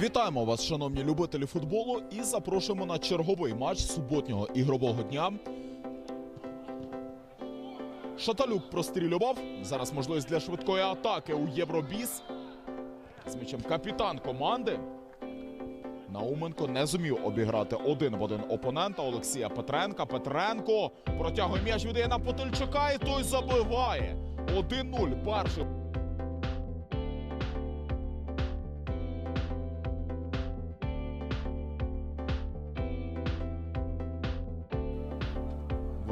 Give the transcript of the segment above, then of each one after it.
Вітаємо вас, шановні любителі футболу, і запрошуємо на черговий матч суботнього ігрового дня. Шаталюк прострілював. Зараз можливість для швидкої атаки у Євробіс. З м'ячем капітан команди. Науменко не зумів обіграти один в один опонента Олексія Петренка. Петренко протягує м'яч, віддає на Потельчука і той забиває. 1-0. Перший.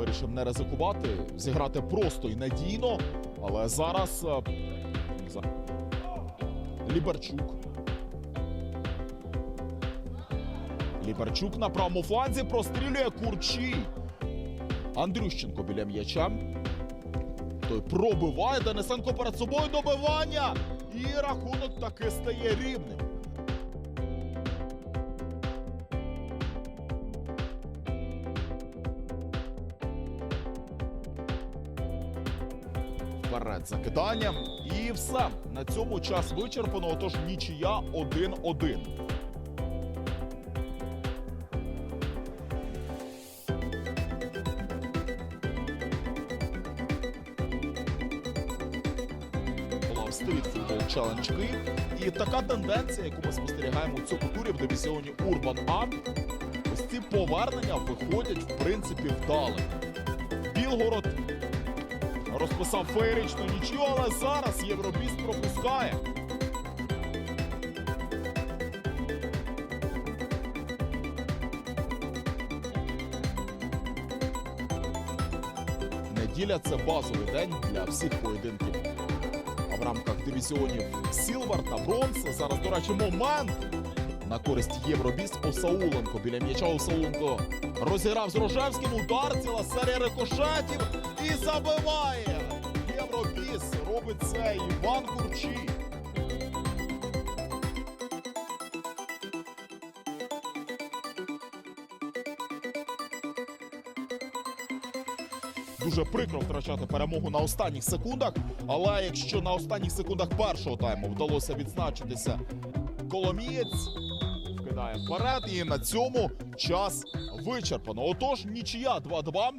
Вирішив не ризикувати, зіграти просто і надійно. Але зараз е, Ліберчук. Ліберчук на правому фланзі прострілює Курчі. Андрющенко біля м'яча. Той пробиває Денисенко перед собою добивання. І рахунок таки стає рівним. Вперед закиданням. І все. На цьому час вичерпано. Отож нічия 1-1. Лав Стріт Футбол Челендж І така тенденція, яку ми спостерігаємо у цьому турі в дивізіоні Урбан А. Ось ці повернення виходять в принципі вдало. Білгород розписав феєричну нічю, але зараз Євробіст пропускає. Неділя це базовий день для всіх поєдинків. А в рамках дивізіонів Сілвер та Бронз зараз, до речі, момент на користь Євробіст Осауленко. Біля м'яча Осауленко розіграв з Рожевським удар, ціла серія рикошетів і забиває. Євробіс робить це Іван Курчі. Дуже прикро втрачати перемогу на останніх секундах. Але якщо на останніх секундах першого тайму вдалося відзначитися Коломієць, вкидає вперед, і на цьому час вичерпано. Отож, нічия 2-2.